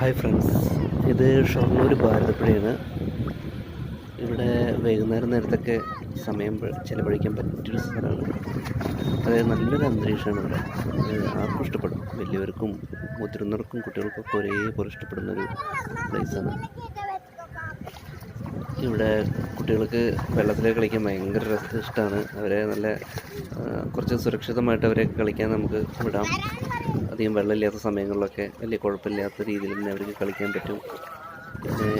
Hi friends ഇത് ഷൊർണൂർ ഭാരതപ്പുഴയാണ്. ഇവിടെ വൈകുന്നേരം നേരത്തൊക്കെ സമയം ചിലവഴിക്കാൻ പറ്റിയൊരു സ്ഥലമാണ്. അതായത് നല്ലൊരു അന്തരീക്ഷമാണ് ഇവിടെ. ആർക്കും ഇഷ്ടപ്പെടും. വലിയവർക്കും മുതിർന്നവർക്കും കുട്ടികൾക്കൊക്കെ ഒരേപോലെ ഇഷ്ടപ്പെടുന്ന ഒരു പ്ലേസാണ് ഇവിടെ കുട്ടികൾക്ക് വെള്ളത്തിൽ കളിക്കാൻ ഭയങ്കര ഇഷ്ടമാണ് അവരെ നല്ല കുറച്ച് സുരക്ഷിതമായിട്ട് അവരെ കളിക്കാൻ നമുക്ക് വിടാം. അധികം വെള്ളമില്ലാത്ത സമയങ്ങളിലൊക്കെ വലിയ കുഴപ്പമില്ലാത്ത രീതിയിൽ തന്നെ അവർക്ക് കളിക്കാൻ പറ്റും.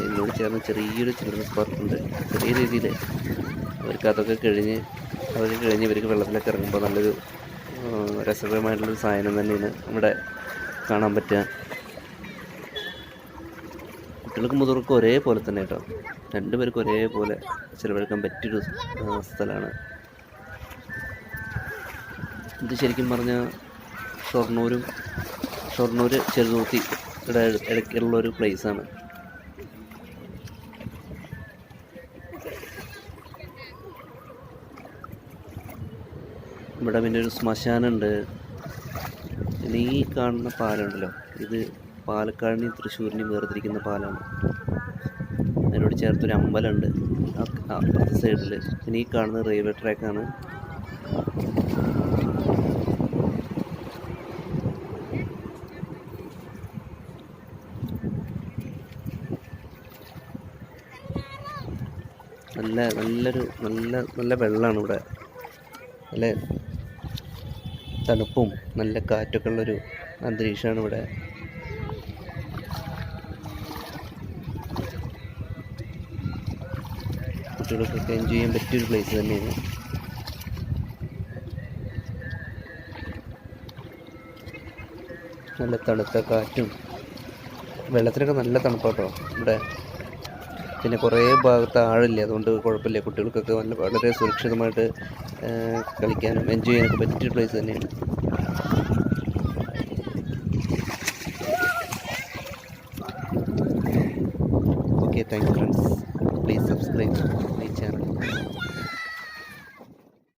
ഇതിനോട് ചേർന്ന് ചെറിയൊരു ചിൽഡ്രൻസ് പാർക്കുണ്ട് ചെറിയ രീതിയിൽ അവർക്ക് അതൊക്കെ കഴിഞ്ഞ് അതൊക്കെ കഴിഞ്ഞ് ഇവർക്ക് വെള്ളത്തിലൊക്കെ ഇറങ്ങുമ്പോൾ നല്ലൊരു രസകരമായിട്ടുള്ളൊരു സാധനം തന്നെയാണ് ഇവിടെ കാണാൻ പറ്റുക. കുട്ടികൾക്ക് മുതിർക്കും ഒരേപോലെ തന്നെ കേട്ടോ. രണ്ടുപേർക്കും ഒരേപോലെ ചിലവഴിക്കാൻ പറ്റിയൊരു സ്ഥലമാണ്. ഇത് ശരിക്കും പറഞ്ഞാൽ ഷൊർണൂരും ഷൊർണൂർ ചെറുതൂത്തി ഇവിടെ ഇടയ്ക്കുള്ള ഒരു ആണ്. ഇവിടെ പിന്നെ ഒരു ശ്മശാനുണ്ട് ഈ കാണുന്ന പാലമുണ്ടല്ലോ ഇത് പാലക്കാടിനെയും തൃശ്ശൂരിനെയും വേർതിരിക്കുന്ന പാലമാണ് അതിനോട് ചേർത്തൊരു അമ്പലമുണ്ട്. അപ്പുറത്തെ സൈഡിൽ പിന്നെ ഈ കാണുന്ന റെയിൽവേ ട്രാക്കാണ് നല്ല നല്ലൊരു നല്ല നല്ല വെള്ളമാണ് ഇവിടെ. നല്ല തണുപ്പും നല്ല കാറ്റൊക്കെ ഉള്ളൊരു അന്തരീക്ഷമാണ് ഇവിടെ. കുട്ടികൾക്കൊക്കെ എൻജോയ് ചെയ്യാൻ പറ്റിയൊരു പ്ലേസ് തന്നെയാണ്. നല്ല തണുത്ത കാറ്റും വെള്ളത്തിനൊക്കെ നല്ല തണുപ്പാട്ടോ ഇവിടെ. പിന്നെ കുറേ ഭാഗത്ത് ആഴില്ല അതുകൊണ്ട് കുഴപ്പമില്ല. കുട്ടികൾക്കൊക്കെ നല്ല വളരെ സുരക്ഷിതമായിട്ട് കളിക്കാനും എൻജോയ് ചെയ്യാനൊക്കെ പറ്റിയ പ്ലേസ് തന്നെയാണ്. Okay thank you friends